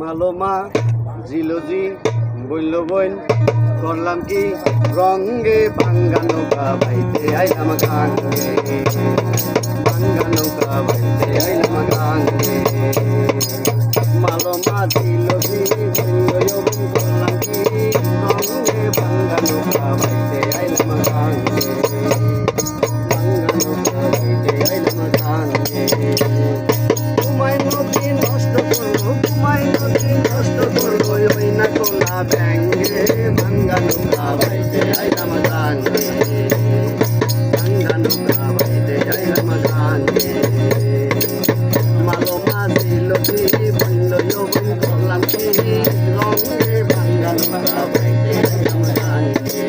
মালোমা, জিলজি বইল বইন করলাম কি রঙ্গে ভাঙ্গা নৌকা বাইতে আইলাম গাঙ্গে ভাঙ্গা নৌকা বাইতে গাঙ্গে মালো মাঝি লদি বলল যৌবন করলাম কি রঙে ভাঙ্গা নৌকা বাইতে আইলাম গাঙ্গে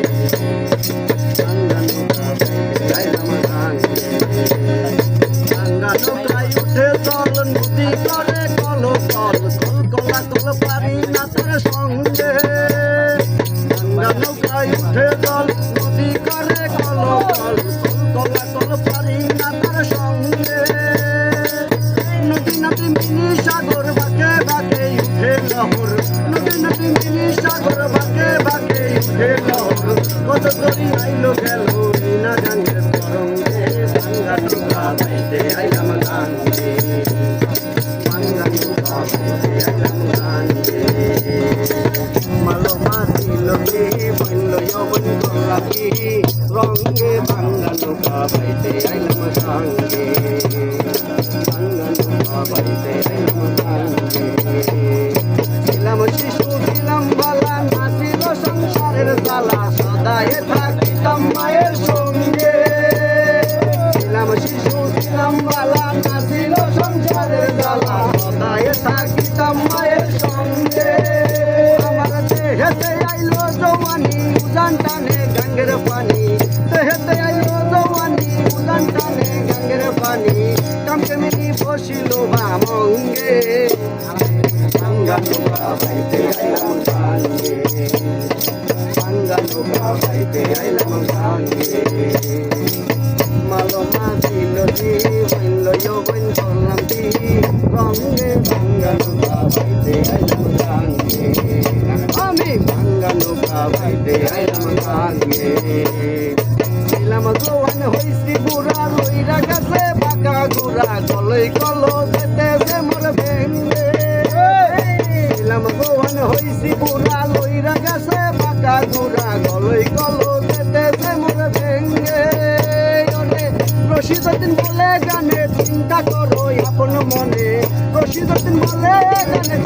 ভাঙ্গা নৌকা বাইতে আইলাম গাঙ্গে ভাঙ্গা নৌকায় উঠে চল নদী করে কল কল কল কলা কল পারি না তার সঙ্গে মিনি সাগর বাকে বাকে উঠে লহর। নদী নদী মিনি সাগর বাকে বাকে উঠে লহর। কত করি আইলো গেল না গাঙ্গে তরঙ্গে। ভাঙ্গা নৌকা বাইতে আইলাম গাঙ্গে ভাঙ্গা মালো ভাঙ্গা গাঙ্গে ছিলাম শিশু ছিলাম বালা নাচিল সংসারের জ্বালা সদায় থাকিতাম মায়ের সঙ্গে ছিলাম শিশু ছিলাম বালা নাচিল সংসারের জ্বালা সদায় থাকিতাম মায়ের সঙ্গে আমার দেহেতে আইলো গঙ্গের পানি। দেহেতে গঙ্গের পানি। কামকে মিনি বসিল বামঙ্গে ভাঙ্গা নৌকা বাইতে আইলাম গাঙ্গে ভাঙ্গা নৌকা বাইতে আইলাম গাঙ্গে মালো মাঝি নদী বইল যৌবন করলাম কি রঙ্গে ভাঙ্গা নৌকা বাইতে আইলাম গাঙ্গে আমি ভাঙ্গা নৌকা বাইতে আইলাম গাঙ্গে গুড়া গলই কলো যেতে যে মোর ভেঙ্গে ছিলাম জোয়ান হইছি বুড়া লইরা গেছে পাকা গুড়া গলই কলো যেতে যে মোর ভেঙ্গে ওরে রশিদুদ্দিন বলে, গানে চিন্তা করো আপন মনে। রশিদুদ্দিন বলে, গানে